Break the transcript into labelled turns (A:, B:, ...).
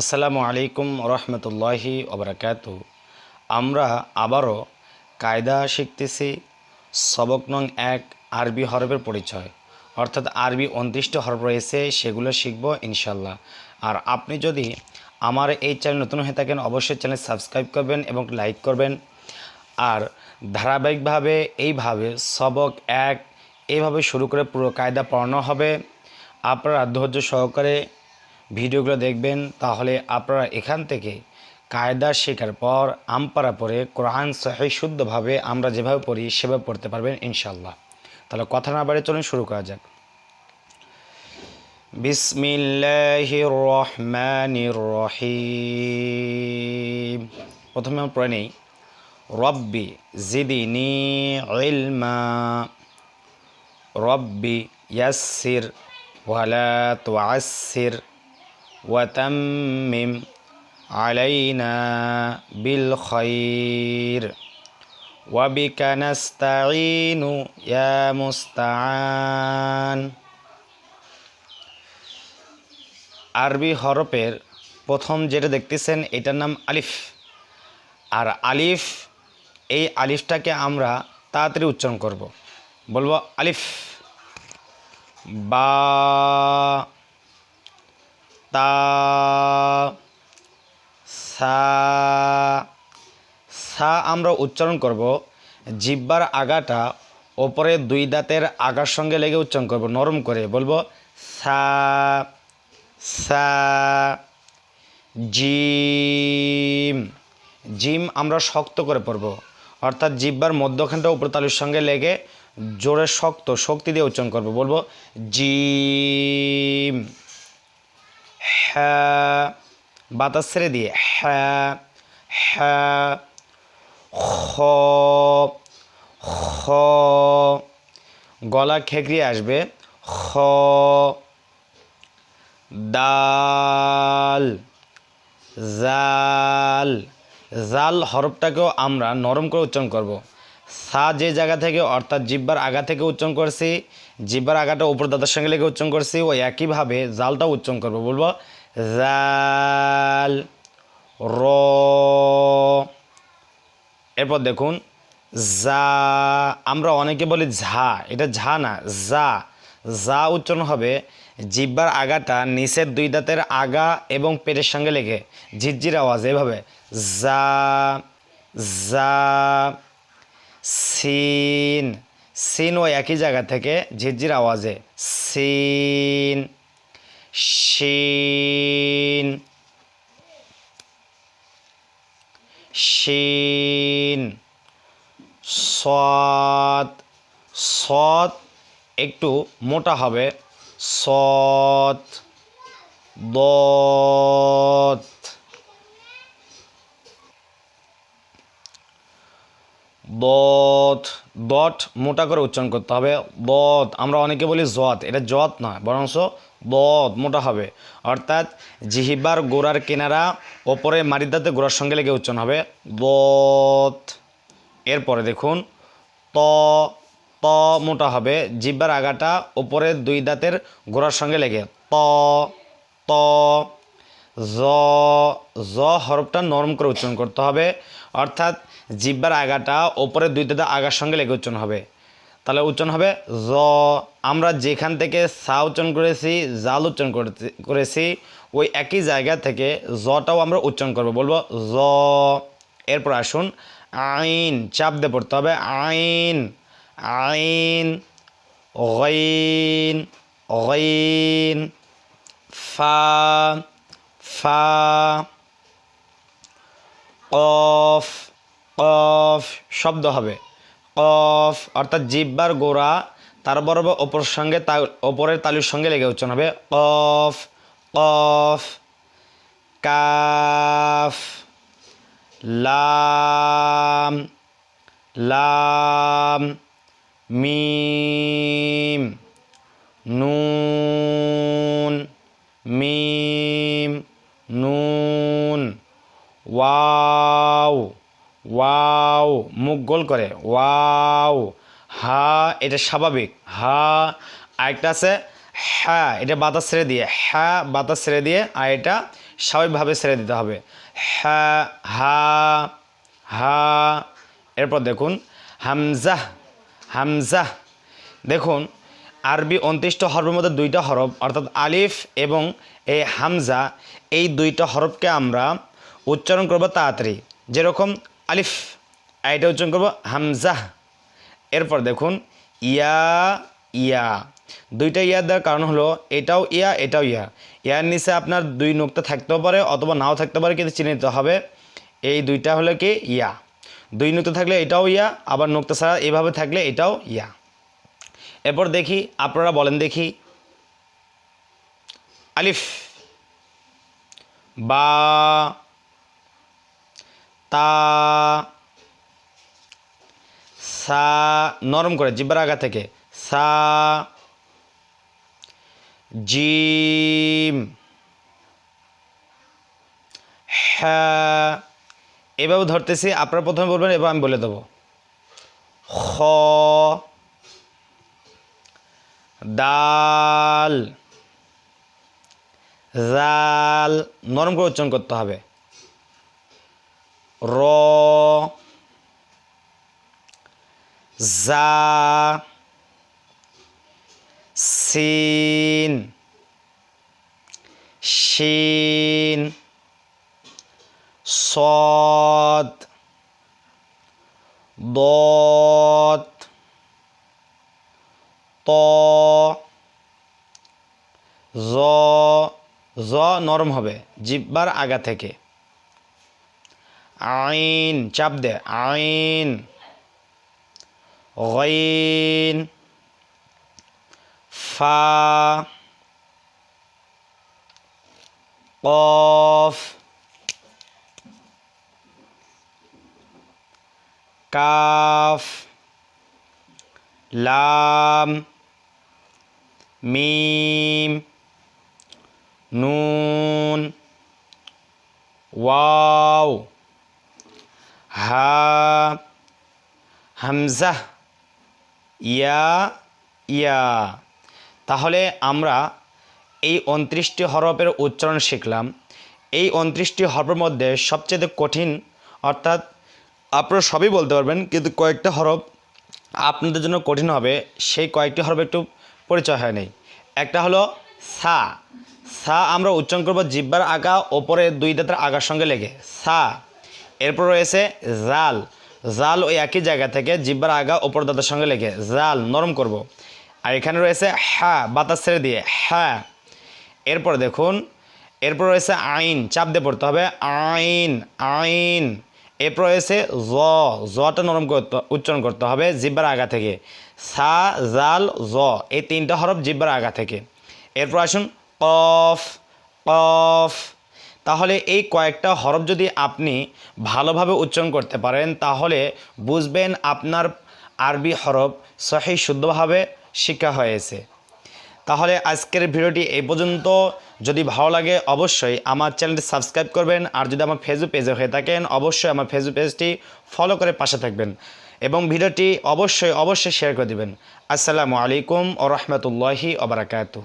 A: আসসালামু আলাইকুম রহমতুল্লাহি ওবরাকাত আমরা আবারও কায়দা শিখতেছি সবক নং এক আরবি হরফের পরিচয়। অর্থাৎ আরবি উনত্রিশটি হরফ রয়েছে, সেগুলো শিখব ইনশাল্লাহ আর আপনি যদি আমার এই চ্যানেল নতুন হয়ে থাকেন, অবশ্যই চ্যানেল সাবস্ক্রাইব করবেন এবং লাইক করবেন। আর ধারাবাহিকভাবে এইভাবে সবক এক এইভাবে শুরু করে পুরো কায়দা পড়ানো হবে। আপনারা ধৈর্য সহকারে ভিডিওগুলো দেখবেন, তাহলে আপনারা এখান থেকে কায়দা শেখার পর আমপারা পরে কোরআন সাহি শুদ্ধভাবে আমরা যেভাবে পড়ি, সেভাবে পড়তে পারবেন ইনশাল্লাহ তাহলে কথা না বাড়ি চলুন, শুরু করা যাক। রহিম প্রথমে আমরা পড়ে নেই। রব্বি জিদিনি রব্বি ইয়াসির ওয়ালা তুআসির وتمم علينا بالخير وبك نستعين يا مستعان আরবি হরফের প্রথম যেটা দেখতেছেন এটার নাম আলিফ আর আলিফ এই আলিফটাকে আমরা তাড়াতাড়ি উচ্চারণ করব বলবো আলিফ বা তা, সা সা আমরা উচ্চারণ করব। জিব্বার আগাটা ওপরে দুই দাঁতের আগার সঙ্গে লেগে উচ্চারণ করব, নরম করে। বলব, সা সা, জিম। জিম আমরা শক্ত করে পড়ব। অর্থাৎ জিব্বার মধ্যখানটা উপর তালুর সঙ্গে লেগে জোরে শক্ত, শক্তি দিয়ে উচ্চারণ করব। বলব, জিম। হ্যাঁ বাতাস ছেড়ে দিয়ে হ্যাঁ হ্যাঁ খ খ, গলা খেকড়িয়ে আসবে, খ, দাল, জাল জাল হরফটাকেও আমরা নরম করে উচ্চারণ করব। সা যে জায়গা থেকে, অর্থাৎ জিব্বার আগা থেকে উচ্চারণ করছি জিব্বার আগাটা উপর দাদার সঙ্গে লেগে উচ্চারণ করছি ওই একইভাবে জালটাও উচ্চারণ করব। বলব, জাল, র। এরপর দেখুন, যা, আমরা অনেকে বলি ঝা, এটা ঝা না, যা। যা উচ্চারণ হবে জিব্বার আগাটা নিচের দুই দাঁতের আগা এবং পেটের সঙ্গে লেগে, ঝিরঝির আওয়াজ, এভাবে। যা যা, সিন সিন ও একই জায়গা থেকে ঝিরঝির আওয়াজে। সিন শিন শিন সৎ সৎ, একটু মোটা হবে। সৎ দত দত দট মোটা করে উচ্চারণ করতে হবে। দত, আমরা অনেকে বলি জত, এটা জত নয়, বরঞ্চ দত মোটা হবে। অর্থাৎ জিহিবার গোড়ার কেনারা ওপরে মারিদাতে গোড়ার সঙ্গে লেগে উচ্চারণ হবে। দত, এরপরে দেখুন, ত ত মোটা হবে, জিব্বার আগাটা ওপরে দুই দাঁতের গোড়ার সঙ্গে লেগে, ত ত জ জ হরফটা নরম করে উচ্চারণ করতে হবে। অর্থাৎ জিব্বার আগাটা ওপরে দুই দাঁতের আগার সঙ্গে লেগে উচ্চারণ হবে। তাহলে উচ্চারণ হবে জ। আমরা যেখান থেকে সা উচ্চারণ করেছি, জাল উচ্চারণ করেছি, ওই একই জায়গা থেকে জটাও আমরা উচ্চারণ করব। বলব জ। এরপর আসুন, আইন, চাপ দিয়ে পড়তে হবে। আইন আইন, গইন গইন, ফা ফা কফ কফ শব্দ হবে। কফ অর্থাৎ জিব্বার গোড়া, তার বরাবর ওপর সঙ্গে তা ওপরের তালুর সঙ্গে লেগে উচ্চারণ হবে। কফ কফ কাফ, লাম লাম, মিম, নুন, মিম নুন ওয়াও ওয়াও, মুখ গোল করে, ওয়াও, হা, এটা স্বাভাবিক, হা, আরেকটা আছে হ্যাঁ এটা বাতাস ছেড়ে দিয়ে হ্যাঁ বাতাস ছেড়ে দিয়ে, আর এটা স্বাভাবিকভাবে ছেড়ে দিতে হবে হ্যাঁ হা হা, এরপর দেখুন হামজাহ হামজাহ দেখুন, আরবি উনত্রিশটা হরফের মধ্যে দুইটা হরফ, অর্থাৎ আলিফ এবং এই হামজা, এই দুইটা হরফকে আমরা উচ্চারণ করব তাড়াতাড়ি। যেরকম আলিফ এটা উচ্চারণ করব হামজাহ এরপর দেখুন, ইয়া ইয়া। দুইটা ইয়া দেওয়ার কারণ হলো, এটাও ইয়া এটাও ইয়া। ইয়ার নিচে আপনার দুই নোক্তা থাকতেও পারে অথবা নাও থাকতে পারে, কিন্তু চিনে নিতে হবে। এই দুইটা হলো কি? ইয়া। দুই নোক্তা থাকলে এটাও ইয়া, আবার নোক্তা ছাড়া এভাবে থাকলে এটাও ইয়া। এরপর দেখি, আপনারা বলেন দেখি। আলিফ, বা তা সা, নরম করে, জিব্বার আগা থেকে। সা, জিম। হ্যাঁ। এভাবে ধরতেছি, আপনারা প্রথমে বলবেন এবার আমি বলে দেবো। খ ডাল জাল, নরম করে উচ্চারণ করতে হবে। র জা সিন শিন সদ দত ত জ জ নরম হবে জিব্বার আগা থেকে। আইন চাপ দে আইন গইন ফা কফ কাফ লাম মিম নুন ওয়াও হা হামজা ইয়া ইয়া তাহলে আমরা এই উনত্রিশটি হরফের উচ্চারণ শিখলাম। এই উনত্রিশটি হরফের মধ্যে সবচেয়ে কঠিন, অর্থাৎ আপনারা সবই বলতে পারবেন, কিন্তু কয়েকটা হরফ আপনাদের জন্য কঠিন হবে, সেই কয়েকটি হরফ একটু পরিচয় হয় নাই। একটা হলো সা। সা আমরা উচ্চারণ করব জিব্বার আগা, ওপরে দুই দাঁতের আগার সঙ্গে লেগে। সা। এরপর রয়েছে জাল। জাল ওই একই জায়গা থেকে জিব্বার আগা ওপর দাঁতের সঙ্গে লেগে জাল নরম করব। আর এখানে রয়েছে হ্যাঁ বাতাস ছেড়ে দিয়ে হ্যাঁ এরপর দেখুন, এরপর রয়েছে আইন, চাপ দিয়ে পড়তে হবে। আইন আইন। এরপর রয়েছে জ, জটা নরম করতে, উচ্চারণ করতে হবে জিব্বার আগা থেকে। সা, জাল, জ, এই তিনটা হরফ জিব্বার আগা থেকে। এরপর আসুন কফ কফ। তাহলে এই কয়েকটা হরফ যদি আপনি ভালোভাবে উচ্চারণ করতে পারেন, তাহলে বুঝবেন আপনার আরবি হরফ সহি শুদ্ধভাবে শিক্ষা হয়েছে। তাহলে আজকের ভিডিওটি এই পর্যন্ত। যদি ভালো লাগে অবশ্যই আমার চ্যানেলটি সাবস্ক্রাইব করবেন, আর যদি আমার ফেসবুক পেজে হয়ে থাকেন, অবশ্যই আমার ফেসবুক পেজটি ফলো করে পাশে থাকবেন এবং ভিডিওটি অবশ্যই অবশ্যই শেয়ার করে দিবেন। আসসালামু আলাইকুম ও রহমতুল্লাহি ওবরাকাতু